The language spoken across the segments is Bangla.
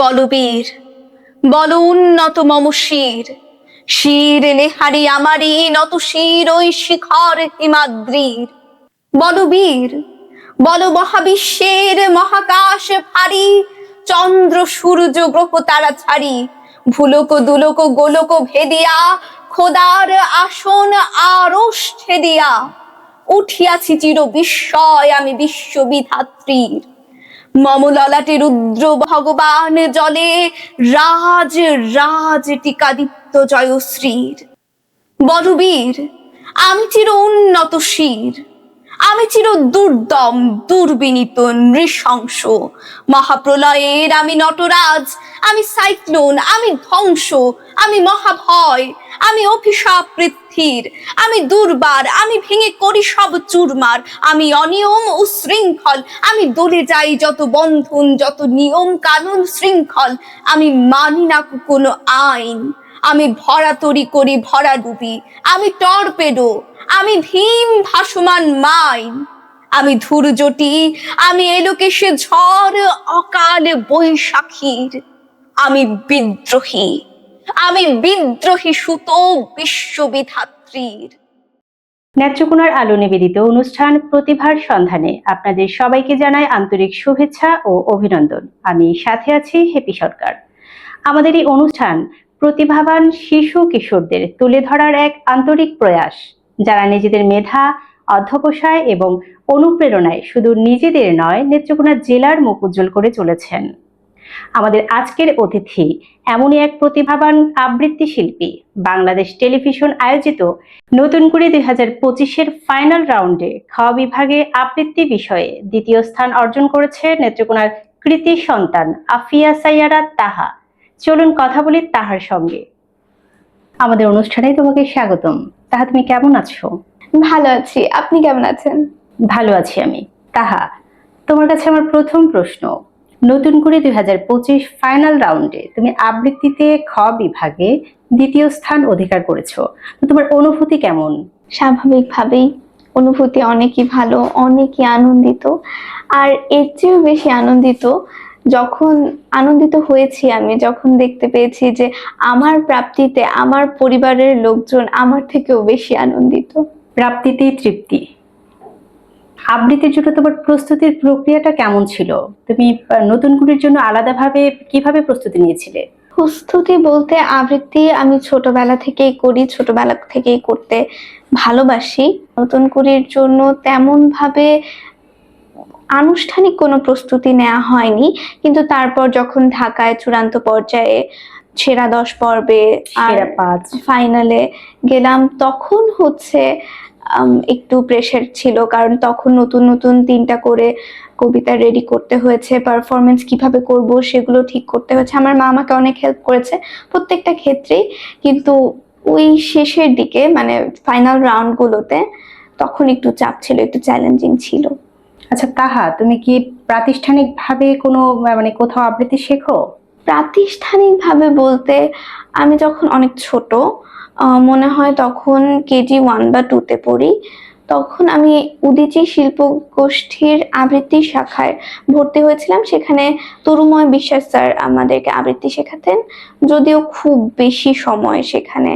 বলবীর, বল উন্নত মম শির শির নেহারি আমারি নত শির ওই শিখর হিমাদ্রির। বলবীর, বল মহাবিশ্বের মহাকাশ ভারী, চন্দ্র সূর্য গ্রহ তারা ছাড়ি, ভুলক দুলক গোলক ভেদিয়া, খোদার আসন আরস ছেদিয়া। উঠিয়াছি চির বিস্ময় আমি বিশ্ববিধাত্রীর। মম ললাটে রুদ্র ভগবান জলে, রাজ রাজ টিকাদীপ্ত জয়শ্রীর। বলবীর আমি চির উন্নত শির। আমি চির দুর্দম, দুর্বিনীত, নৃশংস। মহাপ্রলয়ের আমি নটরাজ, আমি সাইক্লোন, আমি ধ্বংস। আমি মহাভয়, আমি অভিশাপ পৃথ্বীর আমি দুর্বার, আমি ভেঙে করি সব চুরমার। আমি অনিয়ম উশৃঙ্খল আমি দলে যাই যত বন্ধন, যত নিয়ম কানুন শৃঙ্খল। আমি মানি না কোনো আইন। আমি ভরা তরি করি ভরা ডুবি। আমি টর্পেডো আমি ভীম ভাসমান মাইন। আমি ধূর্যটি আমি এলোকেশে ঝড় অকাল বৈশাখীর। আমি বিদ্রোহী। আমি বিদ্রোহী সুত বিশ্ববিধাত্রীর। ন্যায্যকোনার আলো নিবেদিত অনুষ্ঠান প্রতিভার সন্ধানে আপনাদের সবাইকে জানাই আন্তরিক শুভেচ্ছা ও অভিনন্দন। আমি সাথে আছি হেপি সরকার। আমাদের এই অনুষ্ঠান প্রতিভাবান শিশু কিশোরদের তুলে ধরার এক আন্তরিক প্রয়াস, যারা নিজেদের মেধা, অধ্যবসায় এবং অনুপ্রেরণায় শুধু নিজেদের নয়, নেত্রকোনা জেলার মুখ উজ্জ্বল করে চলেছেন। আমাদের আজকের অতিথি এমনই এক প্রতিভাবান আবৃত্তি শিল্পী বাংলাদেশ টেলিভিশন আয়োজিত নতুন করে দুই হাজার পঁচিশের ফাইনাল রাউন্ডে খাওয়া বিভাগে আবৃত্তি বিষয়ে দ্বিতীয় স্থান অর্জন করেছে নেত্রকোনার কৃতি সন্তান আফিয়া সাইয়ারা তাহা। চলুন কথা বলি তাহার সঙ্গে। আমাদের অনুষ্ঠানে তোমাকে স্বাগতম। তাহা তুমি কেমন আছো? ভালো আছি। আপনি কেমন আছেন? ভালো আছি আমি। তাহা তোমার কাছে আমার প্রথম প্রশ্ন। নতুন করে দুই হাজার পঁচিশ ফাইনাল রাউন্ডে তুমি আবৃত্তিতে খ বিভাগে দ্বিতীয় স্থান অধিকার করেছ। তো তোমার অনুভূতি কেমন? স্বাভাবিকভাবেই অনুভূতি অনেকই ভালো অনেকই আনন্দিত। আর এর চেয়েও বেশি আনন্দিত যখন আনন্দিত হয়েছি আমি যখন দেখতে পেয়েছি যে আমার প্রাপ্তিতে আমার পরিবারের লোকজন আমার থেকেও বেশি আনন্দিত। প্রাপ্তিতেই তৃপ্তি। আবৃত্তির জন্য তোমার প্রস্তুতির প্রক্রিয়াটা কেমন ছিল? তুমি নতুন গুলির জন্য আলাদাভাবে কীভাবে প্রস্তুতি নিয়েছিলে? প্রস্তুতি বলতে আবৃত্তি আমি ছোটবেলা থেকেই করি ছোটবেলা থেকেই করতে ভালোবাসি। নতুন কুড়ির জন্য তেমন ভাবে আনুষ্ঠানিক কোনো প্রস্তুতি নেওয়া হয়নি। কিন্তু তারপর যখন ঢাকায় চূড়ান্ত পর্যায়ে সেরা দশ পর্বে আর ফাইনালে গেলাম তখন হচ্ছে একটু প্রেশার ছিল কারণ তখন নতুন নতুন তিনটা করে কবিতা রেডি করতে হয়েছে পারফরমেন্স কীভাবে করব সেগুলো ঠিক করতে হয়েছে। আমার মা আমাকে অনেক হেল্প করেছে প্রত্যেকটা ক্ষেত্রেই কিন্তু ওই শেষের দিকে মানে ফাইনাল রাউন্ডগুলোতে তখন একটু চাপ ছিল একটু চ্যালেঞ্জিং ছিল। আচ্ছা তাহা তুমি কি প্রাতিষ্ঠানিকভাবে কোনো মানে কোথাও আবৃত্তি শেখো? প্রাতিষ্ঠানিকভাবে বলতে আমি যখন অনেক ছোট মনে হয় তখন কেজি ওয়ান বা টুতে পড়ি। তখন আমি উদিচি শিল্প গোষ্ঠীর আবৃত্তি শাখায় ভর্তি হয়েছিলাম। সেখানে তরুময় বিশ্বাস স্যার আমাদেরকে আবৃত্তি শেখাতেন। যদিও খুব বেশি সময় সেখানে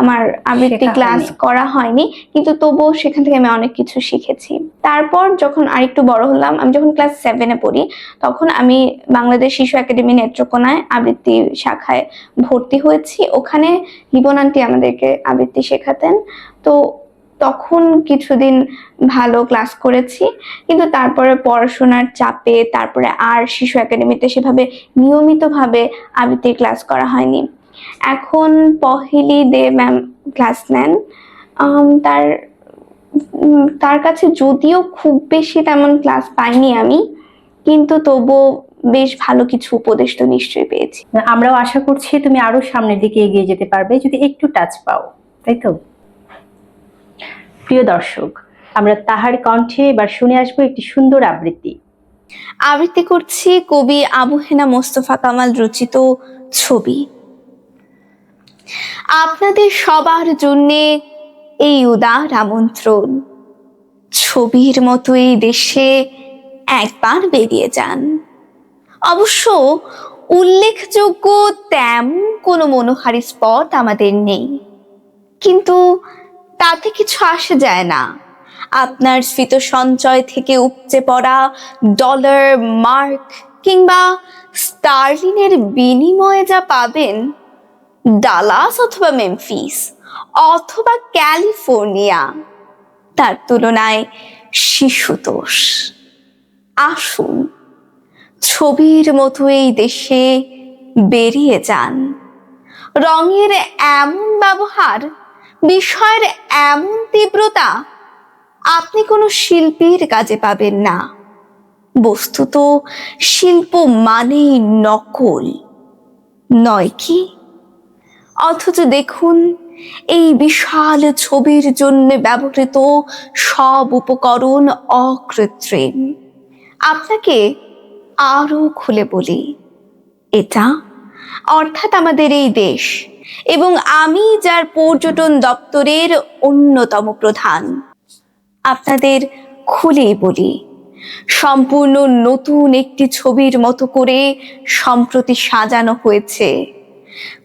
আমার আবৃত্তি ক্লাস করা হয়নি কিন্তু তবুও সেখান থেকে আমি অনেক কিছু শিখেছি। তারপর যখন আরেকটু বড় হলাম আমি যখন ক্লাস সেভেনে পড়ি তখন আমি বাংলাদেশ শিশু একাডেমি নেত্রকোনায় আবৃত্তি শাখায় ভর্তি হয়েছি। ওখানে লিবন আন্টি আমাদেরকে আবৃত্তি শেখাতেন। তো তখন কিছুদিন ভালো ক্লাস করেছি কিন্তু তারপরে পড়াশোনার চাপে তারপরে আর শিশু একাডেমিতে সেভাবে নিয়মিতভাবে আবৃত্তির ক্লাস করা হয়নি। এখন পহিলি দে ম্যাম ক্লাস নেন। তার তার কাছে যদিও খুব বেশি তেমন ক্লাস পাইনি আমি কিন্তু তবুও বেশ ভালো কিছু উপদেশ তো নিশ্চয়ই পেয়েছি। আমরাও আশা করছি তুমি আরও সামনের দিকে এগিয়ে যেতে পারবে যদি একটু টাচ পাও তাই তো? প্রিয় দর্শক আমরা তাহার কণ্ঠে এবার শুনে আসব একটি সুন্দর আবৃত্তি। আবৃত্তি করছি কবি আবু হেনা মোস্তফা কামাল রচিত ছবি। আপনাদের সবার জন্যে এই উদার আমন্ত্রণ। ছবির মতো এই দেশে একবার বেরিয়ে যান। অবশ্য উল্লেখযোগ্য তেমন কোনো মনোহারী স্পট আমাদের নেই। কিন্তু তাতে কিছু আসে যায় না। আপনার স্মৃত সঞ্চয় থেকে উপচে পড়া ডলার, মার্ক কিংবা স্টার্লিনের বিনিময়ে যা পাবেন ডালাস অথবা মেমফিস অথবা ক্যালিফোর্নিয়া, তার তুলনায় শিশুতোষ আসুন, ছবির মতো এই দেশে বেরিয়ে যান। রঙের এমন ব্যবহার, বিষয়ের এমন তীব্রতা, আপনি কোনো শিল্পীর কাজে পাবেন না। বস্তুত শিল্প মানেই নকল, নয় কি? অথচ দেখুন, এই বিশাল ছবির জন্য ব্যবহৃত সব উপকরণ অকৃত্রিম। আপনাকে আরও খুলে বলি, এটা অর্থাৎ আমাদের এই দেশ এবং আমি যার পর্যটন দপ্তরের অন্যতম প্রধান। আপনাদের খুলে বলি, সম্পূর্ণ নতুন একটি ছবির মতো করে সম্প্রতি সাজানো হয়েছে।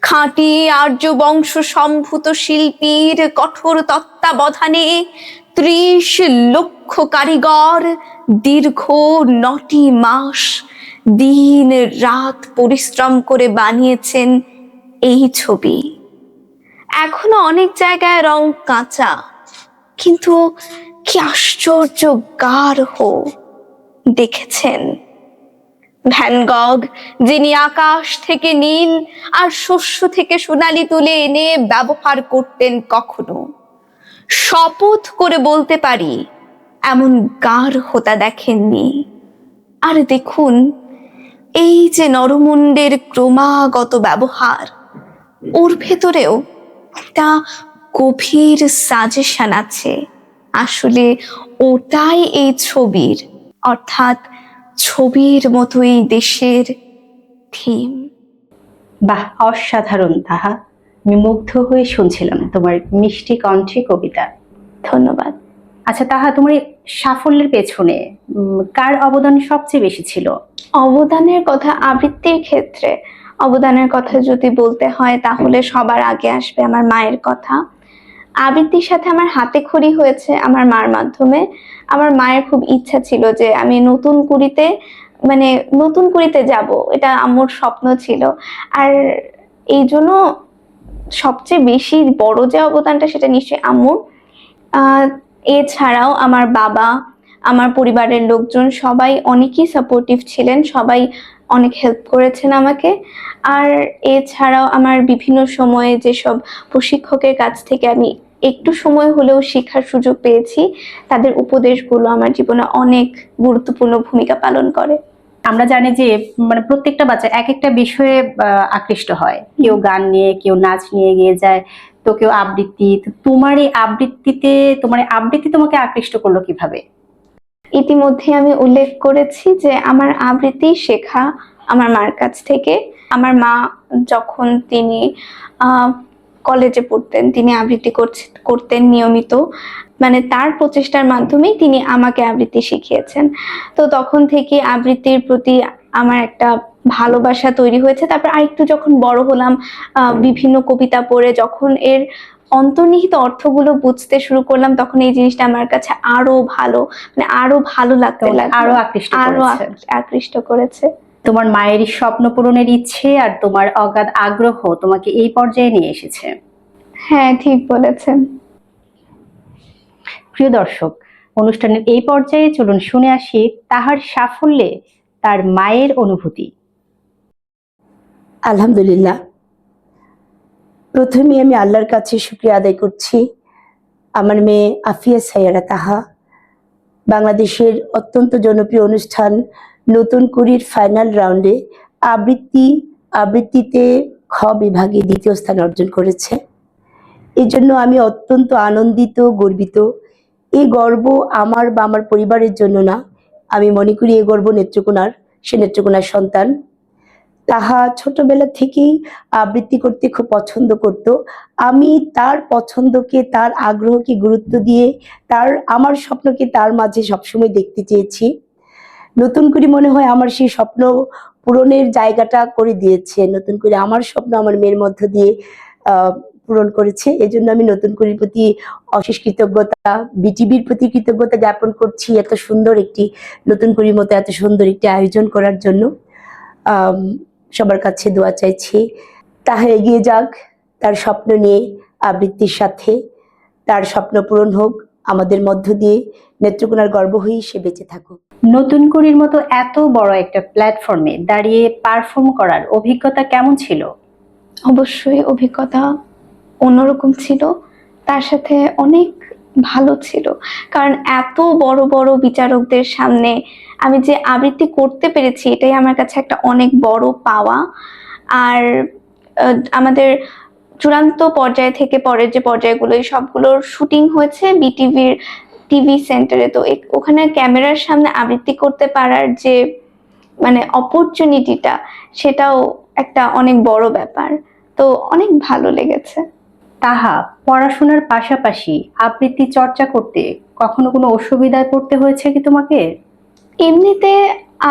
খাঁটি আর্য বংশ সম্ভূত শিল্পীর কঠোর তত্ত্বাবধানে ত্রিশ লক্ষ কারিগর দীর্ঘ নটি মাস দিন রাত পরিশ্রম করে বানিয়েছেন এই ছবি। এখনও অনেক জায়গায় রং কাঁচা, কিন্তু কি আশ্চর্য গাঢ় দেখেছেন। ভ্যানগগ যিনি আকাশ থেকে নীল আর শস্য থেকে সোনালি তুলে এনে ব্যবহার করতেন কখনো। শপথ করে বলতে পারি, এমন গাঢ়তা দেখেননি। আর দেখুন, এই যে নরমুণ্ডের ক্রমাগত ব্যবহার, ওর ভেতরেও একটা গভীর সাজেশন আছে। আসলে ওটাই এই ছবির, অর্থাৎ ছবির মতোই দেশের থিম। বাহ অসাধারণ তাহা। আমি মুগ্ধ হয়ে শুনছিলাম তোমার মিষ্টি কণ্ঠে কবিতা। ধন্যবাদ। আচ্ছা তাহা তোমার সাফল্যের পেছনে কার অবদান সবচেয়ে বেশি ছিল? অবদানের কথা আবৃত্তির ক্ষেত্রে। অবদানের কথা যদি বলতে হয় তাহলে সবার আগে আসবে আমার মায়ের কথা। আবৃত্তির সাথে আমার হাতে খড়ি হয়েছে আমার মার মাধ্যমে। আমার মায়ের খুব ইচ্ছা ছিল যে আমি নতুন কুড়িতে মানে নতুন কুড়িতে যাব, এটা আমার স্বপ্ন ছিল। আর এই জন্য সবচেয়ে বেশি বড় যে অবদানটা সেটা নিশ্চয়ই আম্মুর। এছাড়াও আমার বাবা, আমার পরিবারের লোকজন সবাই অনেকই সাপোর্টিভ ছিলেন, সবাই অনেক হেল্প করেছেন আমাকে। আর এছাড়াও আমার বিভিন্ন সময়ে যেসব প্রশিক্ষকের কাছ থেকে আমি একটু সময় হলেও শেখার সুযোগ পেয়েছি, তাদের উপদেশগুলো আমার জীবনে অনেক গুরুত্বপূর্ণ ভূমিকা পালন করে। আমরা জানি যে মানে প্রত্যেকটা বাচ্চা এক একটা বিষয়ে আকৃষ্ট হয়। কেউ গান নিয়ে, কেউ নাচ নিয়ে গিয়ে যায়, তো কেউ আবৃত্তি। তোমার এই আবৃত্তিতে, তোমার আবৃত্তি তোমাকে আকৃষ্ট করল কীভাবে? ইতিমধ্যে আমি উল্লেখ করেছি যে আমার আবৃত্তি শেখা আমার মার কাছ থেকে। আমার মা যখন তিনি কলেজে পড়তেন, তিনি আবৃত্তি করতেন নিয়মিত। মানে তার প্রচেষ্টার মাধ্যমেই তিনি আমাকে আবৃত্তি শিখিয়েছেন। তো তখন থেকে আবৃত্তির প্রতি আমার একটা ভালোবাসা তৈরি হয়েছে। তারপর আরেকটু যখন বড় হলাম বিভিন্ন কবিতা পড়ে, যখন এর অন্তর্নিহিত অর্থগুলো বুঝতে শুরু করলাম তখন এই জিনিসটা আমার কাছে আরও ভালো মানে আরও ভালো লাগতে লাগল। আরও আকৃষ্ট আরও আকৃষ্ট করেছে। তোমার মায়ের স্বপ্ন পূরণের ইচ্ছে আর তোমার অগাধ আগ্রহ তোমাকে এই পর্যায়ে নিয়ে এসেছে। হ্যাঁ ঠিক বলেছেন। প্রিয় দর্শক অনুষ্ঠানের এই পর্যায়ে চলুন শুনে আসি তাহার সাফল্যে তার মায়ের অনুভূতি। আলহামদুলিল্লাহ প্রথমে আমি আল্লাহর কাছে শুক্রিয়া আদায় করছি। আমার মেয়ে আফিয়া সাইয়ারা তাহা। বাংলাদেশের অত্যন্ত জনপ্রিয় অনুষ্ঠান নতুন কুড়ির ফাইনাল রাউন্ডে আবৃত্তি, আবৃত্তিতে খ বিভাগে দ্বিতীয় স্থান অর্জন করেছে। এই জন্য আমি অত্যন্ত আনন্দিত, গর্বিত। এই গর্ব আমার বা আমার পরিবারের জন্য না, আমি মনে করি এই গর্ব নেত্রকোনার, সে নেত্রকোনার সন্তান। তাহা ছোটবেলা থেকেই আবৃত্তি করতে খুব পছন্দ করত। আমি তার পছন্দকে, তার আগ্রহকে গুরুত্ব দিয়ে, তার, আমার স্বপ্নকে তার মাঝে সবসময় দেখতে চেয়েছি। নতুন করে মনে হয় আমার সেই স্বপ্ন পূরণের জায়গাটা করে দিয়েছে। নতুন করে আমার স্বপ্ন আমার মেয়ের মধ্য দিয়ে পূরণ করেছে। এজন্য আমি নতুন করির প্রতি অশেষ কৃতজ্ঞতা, বিটিভির প্রতি কৃতজ্ঞতা জ্ঞাপন করছি এত সুন্দর একটি, নতুন করির মতো এত সুন্দর একটি আয়োজন করার জন্য। সবার কাছে দোয়া চাইছি। তাহা এগিয়ে যাক তার স্বপ্ন নিয়ে আবৃত্তির সাথে। তার স্বপ্ন পূরণ হোক আমাদের মধ্য দিয়ে নেত্রকোনার গর্ব হয়েই সে বেঁচে থাকুক। নতুন করির মতো এত বড় একটা প্ল্যাটফর্মে দাঁড়িয়ে পারফর্ম করার অভিজ্ঞতা কেমন ছিল? অবশ্যই অভিজ্ঞতা অন্যরকম ছিল তার সাথে অনেক ভালো ছিল। কারণ এত বড় বড় বিচারকদের সামনে আমি যে আবৃত্তি করতে পেরেছি, এটাই আমার কাছে একটা অনেক বড় পাওয়া। আর আমাদের চূড়ান্ত পর্যায় থেকে পরের যে পর্যায়গুলো, এই সবগুলোর শুটিং হয়েছে বিটিভির টিভি সেন্টারে। তো ওখানে ক্যামেরার সামনে আবৃত্তি করতে পারার যে মানে অপরচুনিটিটা সেটাও একটা অনেক বড় ব্যাপার। তো অনেক ভালো লেগেছে। তাহা পড়াশোনার পাশাপাশি আবৃত্তি চর্চা করতে কখনো কোনো অসুবিধায় পড়তে হয়েছে কি তোমাকে? এমনিতে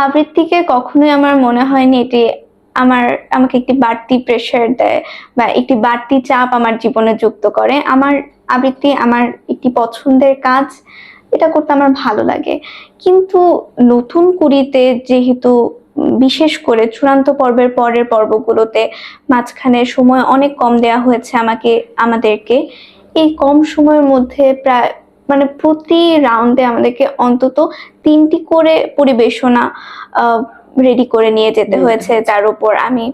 আবৃত্তিকে কখনোই আমার মনে হয়নি এটি আমার, আমাকে একটি বাড়তি প্রেশার দেয় বা একটি বাড়তি চাপ আমার জীবনে যুক্ত করে। আমার আবৃত্তি আমার একটি পছন্দের কাজ, এটা করতে আমার ভালো লাগে। কিন্তু নতুন কুড়িতে যেহেতু, বিশেষ করে চূড়ান্ত পর্বের পরের পর্বগুলোতে মাঝখানে সময় অনেক কম দেয়া হয়েছে আমাকে, আমাদেরকে, এই কম সময়ের মধ্যে প্রায় মানে প্রতি রাউন্ডে আমাদেরকে অন্তত তিনটি করে পরিবেশনা রেডি করে নিয়ে যেতে হয়েছে যার উপর আমি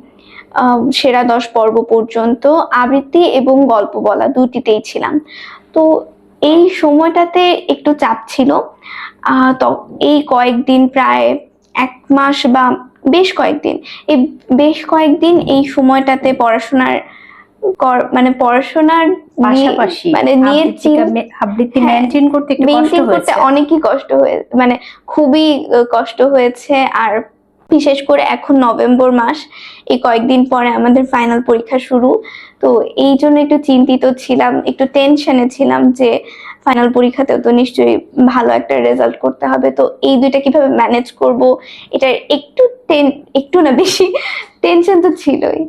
সেরা দশ পর্ব পর্যন্ত আবৃত্তি এবং গল্প বলা দুটিতেই ছিলাম। তো এই সময়টাতে একটু চাপ ছিল। আহ, তো এই কয়েকদিন প্রায় এক মাস বা বেশ কয়েকদিন এই বেশ কয়েকদিন এই সময়টাতে পড়াশোনার মানে পড়াশোনার পাশাপাশি মানে নিয়ে আবৃত্তি হ্যাঁ, মেনটেন করতে একটু কষ্ট হয়েছে। অনেকই কষ্ট হয়ে মানে খুবই কষ্ট হয়েছে। আর বিশেষ করে এখন নভেম্বর মাস এই কয়েকদিন পরে আমাদের ফাইনাল পরীক্ষা শুরু। তো এই জন্য একটু চিন্তিত ছিলাম একটু টেনশনে ছিলাম যে ফাইনাল পরীক্ষাতেও তো নিশ্চয়ই ভালো একটা রেজাল্ট করতে হবে। তো এই দুইটা কীভাবে ম্যানেজ করব এটার একটু টেন একটু না বেশি টেনশন তো ছিলই।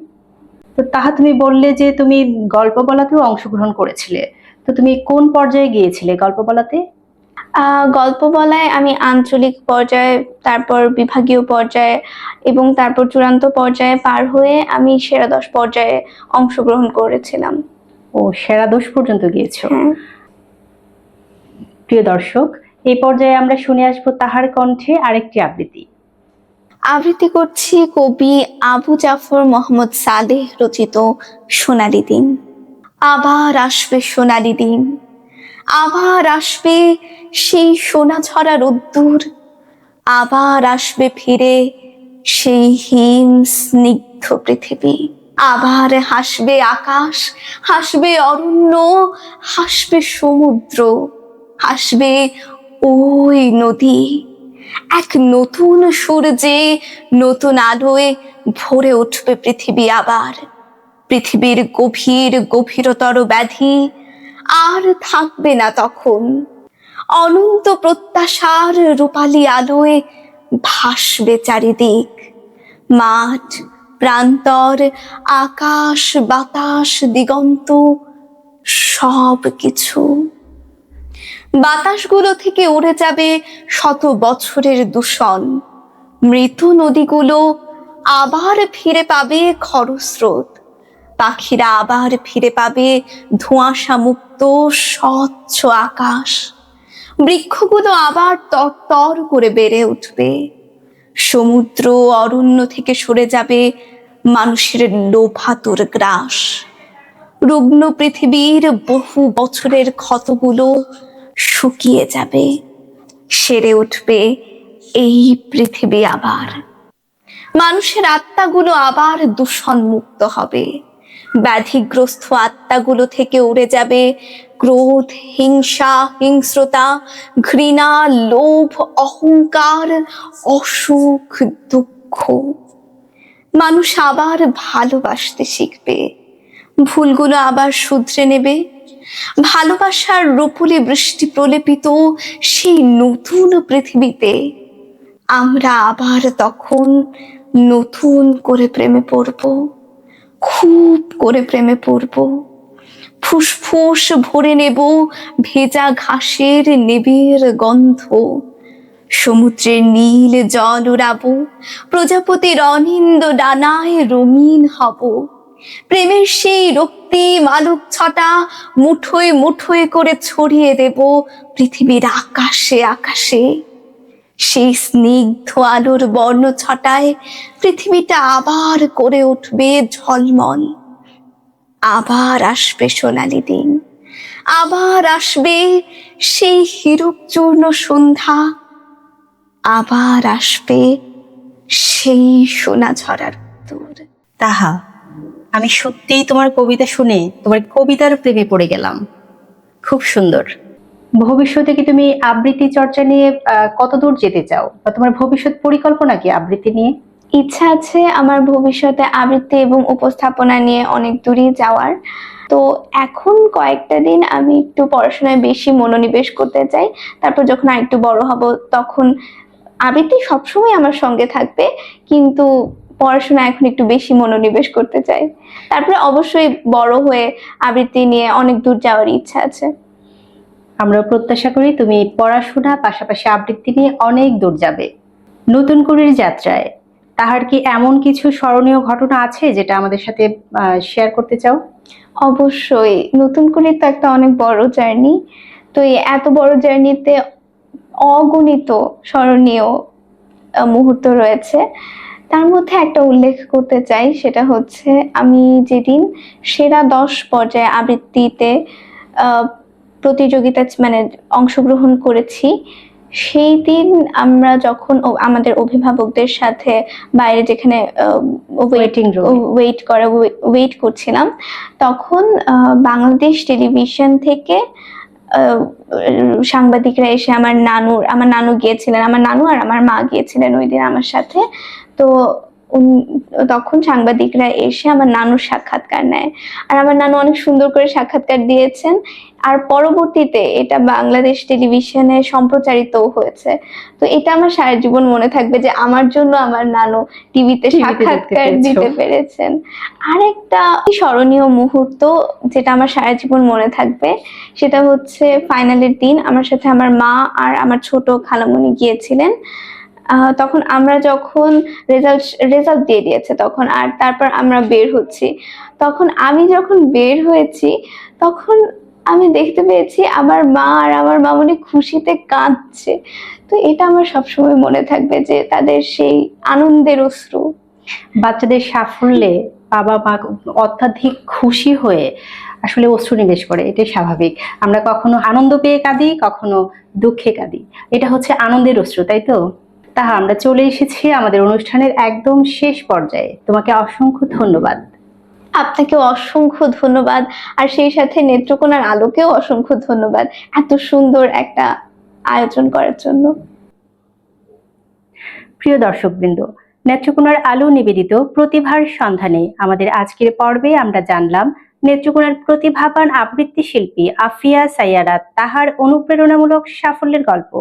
তো তাহা তুমি বললে যে তুমি গল্প বলাতেও অংশগ্রহণ করেছিলে। তো তুমি কোন পর্যায়ে গিয়েছিলে গল্প বলাতে? আহ, গল্প বলায় আমি আঞ্চলিক পর্যায়ে তারপর বিভাগীয় পর্যায়ে এবং তারপর চূড়ান্ত পর্যায়ে পার হয়ে আমি সেরা দশ পর্যায়ে অংশগ্রহণ করেছিলাম। ও সেরা দোষ পর্যন্ত গিয়েছো? হ্যাঁ। প্রিয় দর্শক এই পর্যায়ে আমরা শুনে আসব তাহার কণ্ঠে আরেকটি আবৃত্তি। আবৃত্তি করছি কবি আবু জাফর মোহাম্মদ সালেহ রচিত সোনালি দিন। আবার আসবে সোনালি দিন। আবার আসবে সেই সোনা ছড়া রোদ্দুর। আবার আসবে ফিরে সেই হিম স্নিগ্ধ পৃথিবী। আবার হাসবে আকাশ, হাসবে অরণ্য, হাসবে সমুদ্র, হাসবে ওই নদী। এক নতুন সূর্যে, নতুন আলোয় ভরে উঠবে পৃথিবী আবার। পৃথিবীর গভীর গভীরতর ব্যাধি আর থাকবে না তখন। অনন্ত প্রত্যাশার রূপালী আলোয় ভাসবে চারিদিক। মাঠ, প্রান্তর, আকাশ, বাতাস, দিগন্ত সব কিছু বাতাসগুলো থেকে উড়ে যাবে শত বছরের দূষণ। মৃত নদীগুলো আবার ফিরে পাবে খরস্রোত। পাখিরা আবার ফিরে পাবে ধোঁয়াশা মুক্ত স্বচ্ছ আকাশ। বৃক্ষগুলো আবার তরতর করে বেড়ে উঠবে। সমুদ্র অরণ্য থেকে সরে যাবে মানুষের লোভাতুর গ্রাস। রুগ্ন পৃথিবীর বহু বছরের ক্ষতগুলো শুকিয়ে যাবে, সেরে উঠবে এই পৃথিবী আবার। মানুষের আত্মাগুলো আবার দূষণ মুক্ত হবে। ব্যাধিগ্রস্ত আত্মাগুলো থেকে উড়ে যাবে ক্রোধ, হিংসা, হিংস্রতা, ঘৃণা, লোভ, অহংকার, অসুখ, দুঃখ। মানুষ আবার ভালোবাসতে শিখবে। ভুলগুলো আবার শুধরে নেবে। ভালোবাসার রূপুলি বৃষ্টি প্রলেপিত সেই নতুন পৃথিবীতে, আমরা আবার তখন নতুন করে প্রেমে পড়ব, খুব করে প্রেমে পড়ব। ফুসফুস ভরে নেব ভেজা ঘাসের নেবের গন্ধ, সমুদ্রের নীল জল উড়াবো, প্রজাপতির অনিন্দ ডানায় রঙিন হব। প্রেমের সেই রক্তিম আলোক ছটা মুঠোয় মুঠোয় করে ছড়িয়ে দেব পৃথিবীর আকাশে আকাশে। সেই স্নিগ্ধ আলোর বর্ণ ছটায় পৃথিবীটা আবার করে উঠবে ঝলমল। আবার আসবে সোনালি দিন। আবার আসবে সেই হীরক চূর্ণ সন্ধ্যা। আবার আসবে সেই সোনা ঝরার তাহা আমি সত্যিই তোমার কবিতা শুনে তোমার কবিতার প্রেমে পড়ে গেলাম। খুব সুন্দর। ভবিষ্যতে কি তুমি আবৃত্তি চর্চা নিয়ে আহ, কত দূর যেতে চাও? বা তোমার ভবিষ্যৎ পরিকল্পনা কি আবৃত্তি নিয়ে? ইচ্ছা আছে আমার ভবিষ্যতে আবৃত্তি এবং উপস্থাপনা নিয়ে অনেক দূরে যাওয়ার। তো এখন কয়েকটা দিন আমি একটু পড়াশোনায় বেশি মনোনিবেশ করতে চাই। তারপর যখন আর একটু বড় হব তখন আবৃত্তি সবসময় আমার সঙ্গে থাকবে। কিন্তু পড়াশোনা এখন একটু বেশি মনোনিবেশ করতে চাই। তারপরে অবশ্যই বড় হয়ে আবৃত্তি নিয়ে অনেক দূর যাওয়ার ইচ্ছা আছে। আমরা প্রত্যাশা করি তুমি পড়াশোনা পাশাপাশি আবৃত্তি নিয়ে অনেক দূর যাবে। নতুন কুড়ির যাত্রায় তাহার কি এমন কিছু স্মরণীয় ঘটনা আছে যেটা আমাদের সাথে শেয়ার করতে চাও? অবশ্যই নতুন করে তো একটা অনেক বড় জার্নি তো এই এত বড় জার্নিতে অগণিত স্মরণীয় মুহূর্ত রয়েছে। তার মধ্যে একটা উল্লেখ করতে চাই সেটা হচ্ছে আমি যেদিন সেরা দশ পর্যায়ে আবৃত্তিতে প্রতিযোগিতা মানে অংশগ্রহণ করেছি সেই দিন আমরা যখন আমাদের অভিভাবকদের সাথে বাইরে যেখানে এ। ওয়েট করে ওয়েট করছিলাম তখন বাংলাদেশ টেলিভিশন থেকে সাংবাদিকরা এসে আমার নানুর আমার নানু গিয়েছিলেন আমার নানু আর আমার মা গিয়েছিলেন ওই দিন আমার সাথে তো তখন সাংবাদিকরা এসে আমার নানুর সাক্ষাৎকার নেয়। আর আমার নানু অনেক সুন্দর করে সাক্ষাৎকার দিয়েছেন। আর পরবর্তীতে এটা বাংলাদেশ টেলিভিশনে সম্প্রচারিতও হয়েছে। তো এটা আমার সারা জীবন মনে থাকবে যে আমার জন্য আমার নানু টিভিতে সাক্ষাৎকার দিতে পেরেছেন। আরেকটা স্মরণীয় মুহূর্ত যেটা আমার সারা জীবন মনে থাকবে সেটা হচ্ছে ফাইনালের দিন। আমার সাথে আমার মা আর আমার ছোট খালামণি গিয়েছিলেন। তখন আমরা যখন রেজাল্ট রেজাল্ট দিয়ে দিয়েছে তখন, আর তারপর আমরা বের হচ্ছি। তখন আমি যখন বের হয়েছি, তখন আমি দেখতে পেয়েছি আমার মা আর আমার মামনি খুশিতে কাঁদছে। তো এটা আমার সবসময় মনে থাকবে যে তাদের সেই আনন্দের অশ্রু। বাচ্চাদের সাফল্যে বাবা মা অত্যাধিক খুশি হয়ে আসলে অশ্রু নিবেশ করে, এটাই স্বাভাবিক। আমরা কখনো আনন্দ পেয়ে কাঁদি, কখনো দুঃখে কাঁদি। এটা হচ্ছে আনন্দের অশ্রু, তাই তো? তাহা আমরা চলে এসেছি আমাদের অনুষ্ঠানের একদম শেষ পর্যায়ে। তোমাকে অসংখ্য ধন্যবাদ। আপনাকে অসংখ্য ধন্যবাদ আর সেই সাথে নেত্রকোনার আলোকেও অসংখ্য ধন্যবাদ এত সুন্দর একটা আয়োজন করার জন্য। প্রিয় দর্শকবৃন্দ নেত্রকোনার আলো নিবেদিত প্রতিভার সন্ধানে আমাদের আজকের পর্বে আমরা জানলাম নেত্রকোনার প্রতিভাবান আবৃত্তি শিল্পী আফিয়া সাইয়ারা তাহার অনুপ্রেরণামূলক সাফল্যের গল্প।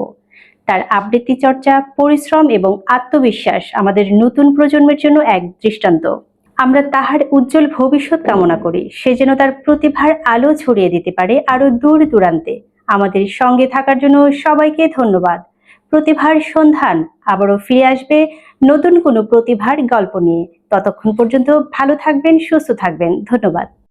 তার আবৃত্তি চর্চা, পরিশ্রম এবং আত্মবিশ্বাস আমাদের নতুন প্রজন্মের জন্য এক দৃষ্টান্ত। আমরা তাহার উজ্জ্বল ভবিষ্যৎ কামনা করি। সে যেন তার প্রতিভার আলো ছড়িয়ে দিতে পারে আরও দূর দূরান্তে। আমাদের সঙ্গে থাকার জন্য সবাইকে ধন্যবাদ। প্রতিভার সন্ধান আবারও ফিরে আসবে নতুন কোনো প্রতিভার গল্প নিয়ে। ততক্ষণ পর্যন্ত ভালো থাকবেন, সুস্থ থাকবেন। ধন্যবাদ।